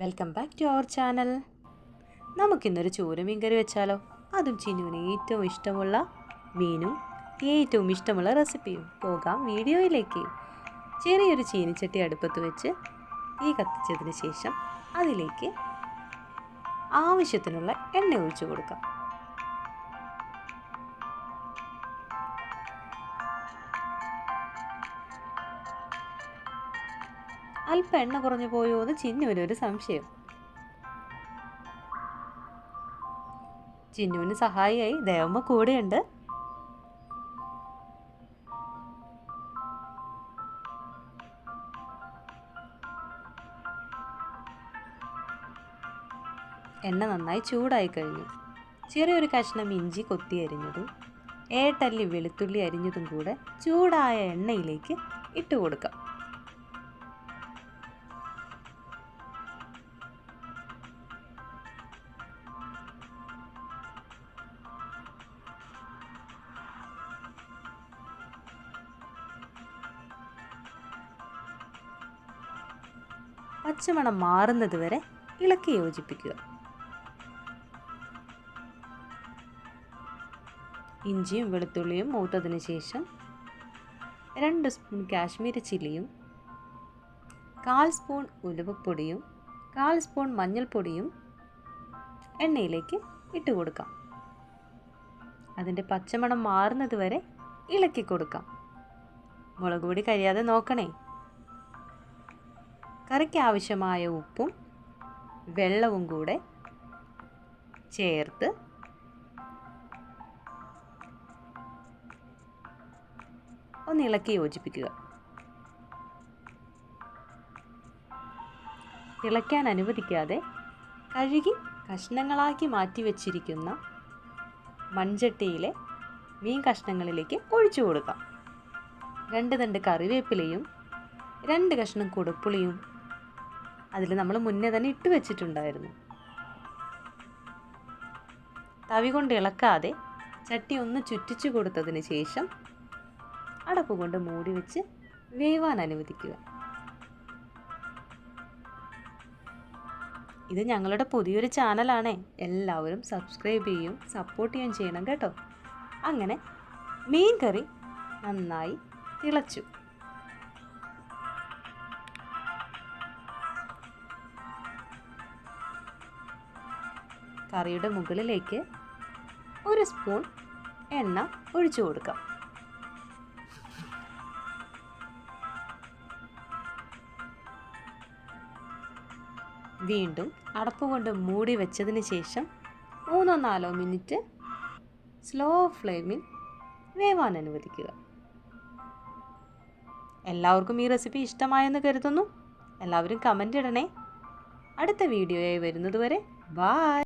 Welcome back to our channel നമുക്കിന്നൊരു ചൂര മീൻ കറി വെച്ചാലോ? അതും ചിന്നുവിന് ഏറ്റവും ഇഷ്ടമുള്ള മീനും ഏറ്റവും ഇഷ്ടമുള്ള റെസിപ്പിയും പോകാം വീഡിയോയിലേക്ക്. ചെറിയൊരു ചീനിച്ചട്ടി അടുപ്പത്ത് വെച്ച് തീ കത്തിച്ചതിന് ശേഷം അതിലേക്ക് ആവശ്യത്തിനുള്ള എണ്ണ ഒഴിച്ചു കൊടുക്കാം. അല്പം എണ്ണ കുറഞ്ഞു പോയോ എന്ന് ചിന്നുവിന് ഒരു സംശയം. ചിന്നുവിന് സഹായിയായി ദേവമ്മ കൂടെയുണ്ട്. എണ്ണ നന്നായി ചൂടായി കഴിഞ്ഞു. ചെറിയൊരു കഷ്ണം ഇഞ്ചി കൊത്തി അരിഞ്ഞതും ഏട്ടല്ലി വെളുത്തുള്ളി അരിഞ്ഞതും കൂടെ ചൂടായ എണ്ണയിലേക്ക് ഇട്ട് കൊടുക്കാം പച്ചമണം മാറുന്നത് വരെ ഇളക്കി യോജിപ്പിക്കുക. ഇഞ്ചിയും വെളുത്തുള്ളിയും മൂത്തതിന് ശേഷം രണ്ട് സ്പൂൺ കാശ്മീരി ചില്ലിയും കാൽ സ്പൂൺ ഉലുവപ്പൊടിയും കാൽ സ്പൂൺ മഞ്ഞൾപ്പൊടിയും എണ്ണയിലേക്ക് ഇട്ട് കൊടുക്കാം. അതിന്റെ പച്ചമണം മാറുന്നത് വരെ ഇളക്കി കൊടുക്കാം. മുളക് പൊടി കരിയാതെ നോക്കണേ. കറിക്ക് ആവശ്യമായ ഉപ്പും വെള്ളവും കൂടെ ചേർത്ത് ഒന്ന് ഇളക്കി യോജിപ്പിക്കുക. തിളയ്ക്കാൻ അനുവദിക്കാതെ കഴുകി കഷ്ണങ്ങളാക്കി മാറ്റി വച്ചിരിക്കുന്ന മൺചട്ടിയിലെ മീൻ കഷ്ണങ്ങളിലേക്ക് ഒഴിച്ചു കൊടുക്കാം. രണ്ട് തണ്ട് കറിവേപ്പിലയും രണ്ട് കഷ്ണം കൊടുപ്പുളിയും അതിൽ നമ്മൾ മുന്നേ തന്നെ ഇട്ട് വെച്ചിട്ടുണ്ടായിരുന്നു. തവി കൊണ്ട് ഇളക്കാതെ ചട്ടി ഒന്ന് ചുറ്റിച്ചു കൊടുത്തതിന് ശേഷം അടപ്പ് കൊണ്ട് മൂടി വെച്ച് വേവാൻ അനുവദിക്കുക. ഇത് ഞങ്ങളുടെ പുതിയൊരു ചാനലാണേ. എല്ലാവരും സബ്സ്ക്രൈബ് ചെയ്യും സപ്പോർട്ട് ചെയ്യുകയും ചെയ്യണം കേട്ടോ. അങ്ങനെ മീൻ കറി നന്നായി തിളച്ചു. കറിയുടെ മുകളിലേക്ക് ഒരു സ്പൂൺ എണ്ണ ഒഴിച്ചു കൊടുക്കാം. വീണ്ടും അടപ്പ് കൊണ്ട് മൂടി വെച്ചതിന് ശേഷം മൂന്നോ നാലോ മിനിറ്റ് സ്ലോ ഫ്ലെയിമിൽ വേവാൻ അനുവദിക്കുക. എല്ലാവർക്കും ഈ റെസിപ്പി ഇഷ്ടമായെന്ന് കരുതുന്നു. എല്ലാവരും കമന്റ് ഇടണേ. അടുത്ത വീഡിയോയായി വരുന്നതുവരെ ബായ്.